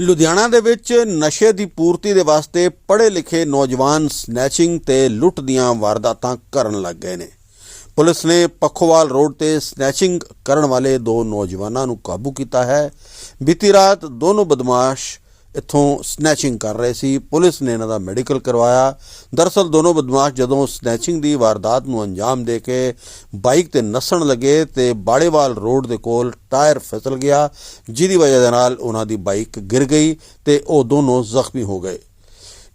ਲੁਧਿਆਣਾ ਦੇ ਵਿੱਚ ਨਸ਼ੇ ਦੀ ਪੂਰਤੀ ਦੇ ਵਾਸਤੇ ਪੜ੍ਹੇ ਲਿਖੇ ਨੌਜਵਾਨ ਸਨੈਚਿੰਗ ਤੇ ਲੁੱਟ ਦੀਆਂ ਵਾਰਦਾਤਾਂ ਕਰਨ ਲੱਗ ਗਏ ਨੇ। ਪੁਲਿਸ ਨੇ ਪੱਖੋਵਾਲ ਰੋਡ ਤੇ ਸਨੈਚਿੰਗ ਕਰਨ ਵਾਲੇ ਦੋ ਨੌਜਵਾਨਾਂ ਨੂੰ ਕਾਬੂ ਕੀਤਾ ਹੈ। ਬੀਤੀ ਰਾਤ ਦੋਨੋਂ ਬਦਮਾਸ਼ ਇੱਥੋਂ ਸਨੈਚਿੰਗ ਕਰ ਰਹੇ ਸੀ। ਪੁਲਿਸ ਨੇ ਇਹਨਾਂ ਦਾ ਮੈਡੀਕਲ ਕਰਵਾਇਆ। ਦਰਅਸਲ ਦੋਨੋਂ ਬਦਮਾਸ਼ ਜਦੋਂ ਸਨੈਚਿੰਗ ਦੀ ਵਾਰਦਾਤ ਨੂੰ ਅੰਜਾਮ ਦੇ ਕੇ ਬਾਈਕ ਤੇ ਨੱਸਣ ਲੱਗੇ ਤੇ ਬਾੜੇਵਾਲ ਰੋਡ ਦੇ ਕੋਲ ਟਾਇਰ ਫਿਸਲ ਗਿਆ, ਜਿਹਦੀ ਵਜ੍ਹਾ ਦੇ ਨਾਲ ਉਹਨਾਂ ਦੀ ਬਾਈਕ ਗਿਰ ਗਈ ਤੇ ਉਹ ਦੋਨੋਂ ਜ਼ਖਮੀ ਹੋ ਗਏ।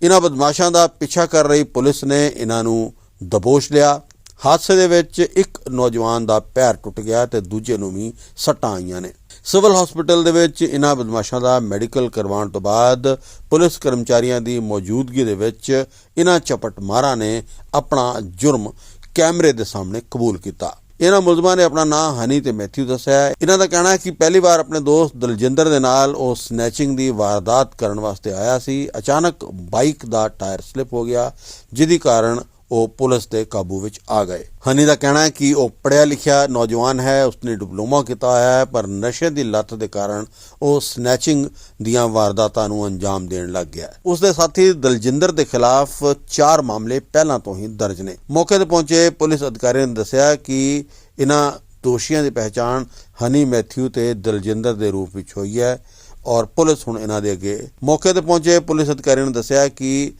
ਇਹਨਾਂ ਬਦਮਾਸ਼ਾਂ ਦਾ ਪਿੱਛਾ ਕਰ ਰਹੀ ਪੁਲਿਸ ਨੇ ਇਹਨਾਂ ਨੂੰ ਦਬੋਚ ਲਿਆ। ਹਾਦਸੇ ਦੇ ਵਿੱਚ ਇੱਕ ਨੌਜਵਾਨ ਦਾ ਪੈਰ ਟੁੱਟ ਗਿਆ ਤੇ ਦੂਜੇ ਨੂੰ ਵੀ ਸੱਟਾਂ ਆਈਆਂ ਨੇ। ਸਿਵਲ ਹਸਪੀਟਲ ਦੇ ਵਿੱਚ ਇਹਨਾਂ ਬਦਮਾਸ਼ਾਂ ਦਾ ਮੈਡੀਕਲ ਕਰਵਾਉਣ ਤੋਂ ਬਾਅਦ ਪੁਲਿਸ ਕਰਮਚਾਰੀਆਂ ਦੀ ਮੌਜੂਦਗੀ ਦੇ ਵਿੱਚ ਇਹਨਾਂ ਚਪਟ ਮਾਰਾਂ ਨੇ ਆਪਣਾ ਜੁਰਮ ਕੈਮਰੇ ਦੇ ਸਾਹਮਣੇ ਕਬੂਲ ਕੀਤਾ। ਇਹਨਾਂ ਮੁਲਜ਼ਮਾਂ ਨੇ ਆਪਣਾ ਨਾਂ ਹਨੀ ਤੇ ਮੈਥਿਊ ਦੱਸਿਆ ਹੈ। ਇਹਨਾਂ ਦਾ ਕਹਿਣਾ ਹੈ ਕਿ ਪਹਿਲੀ ਵਾਰ ਆਪਣੇ ਦੋਸਤ ਦਲਜਿੰਦਰ ਦੇ ਨਾਲ ਉਹ ਸਨੈਚਿੰਗ ਦੀ ਵਾਰਦਾਤ ਕਰਨ ਵਾਸਤੇ ਆਇਆ ਸੀ। ਅਚਾਨਕ ਬਾਈਕ ਦਾ ਟਾਇਰ ਸਲਿਪ ਹੋ ਗਿਆ, ਜਿਹਦੀ ਕਾਰਨ ਉਹ ਪੁਲਿਸ ਦੇ ਕਾਬੂ ਵਿੱਚ ਆ ਗਏ। ਹਨੀ ਦਾ ਕਹਿਣਾ ਹੈ ਕਿ ਉਹ ਪੜਿਆ ਲਿਖਿਆ ਨੌਜਵਾਨ ਹੈ, ਉਸਨੇ ਡਿਪਲੋਮਾ ਕੀਤਾ ਹੈ, ਪਰ ਨਸ਼ੇ ਦੀ ਲੱਤ ਦੇ ਕਾਰਨ ਉਹ ਸਨੈਚਿੰਗ ਦੀਆਂ ਵਾਰਦਾਤਾਂ ਨੂੰ ਅੰਜਾਮ ਦੇਣ ਲੱਗ ਗਿਆ ਹੈ। ਉਸ ਦੇ ਸਾਥੀ ਦਲਜਿੰਦਰ ਦੇ ਖਿਲਾਫ ਚਾਰ ਮਾਮਲੇ ਪਹਿਲਾਂ ਤੋਂ ਹੀ ਦਰਜ ਨੇ। ਮੌਕੇ ਤੇ ਪਹੁੰਚੇ ਪੁਲਿਸ ਅਧਿਕਾਰੀ ਨੇ ਦੱਸਿਆ ਕਿ ਇਹਨਾਂ ਦੋਸ਼ੀਆਂ ਦੀ ਪਹਿਚਾਣ ਹਨੀ ਮੈਥਿਊ ਤੇ ਦਲਜਿੰਦਰ ਦੇ ਰੂਪ ਵਿੱਚ ਹੋਈ ਹੈ ਔਰ ਪੁਲਿਸ ਹੁਣ ਇਹਨਾਂ ਦੇ ਅੱਗੇ। ਮੌਕੇ ਤੇ ਪਹੁੰਚੇ ਪੁਲਿਸ ਅਧਿਕਾਰੀ ਨੇ ਦੱਸਿਆ ਕਿ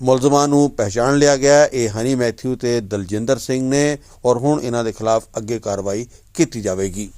ਮੁਲਜ਼ਮਾਂ ਨੂੰ ਪਹਿਚਾਣ ਲਿਆ ਗਿਆ ਇਹ ਹਨੀ ਮੈਥਿਊ ਤੇ ਦਲਜਿੰਦਰ ਸਿੰਘ ਨੇ ਔਰ ਹੁਣ ਇਹਨਾਂ ਦੇ ਖਿਲਾਫ ਅੱਗੇ ਕਾਰਵਾਈ ਕੀਤੀ ਜਾਵੇਗੀ।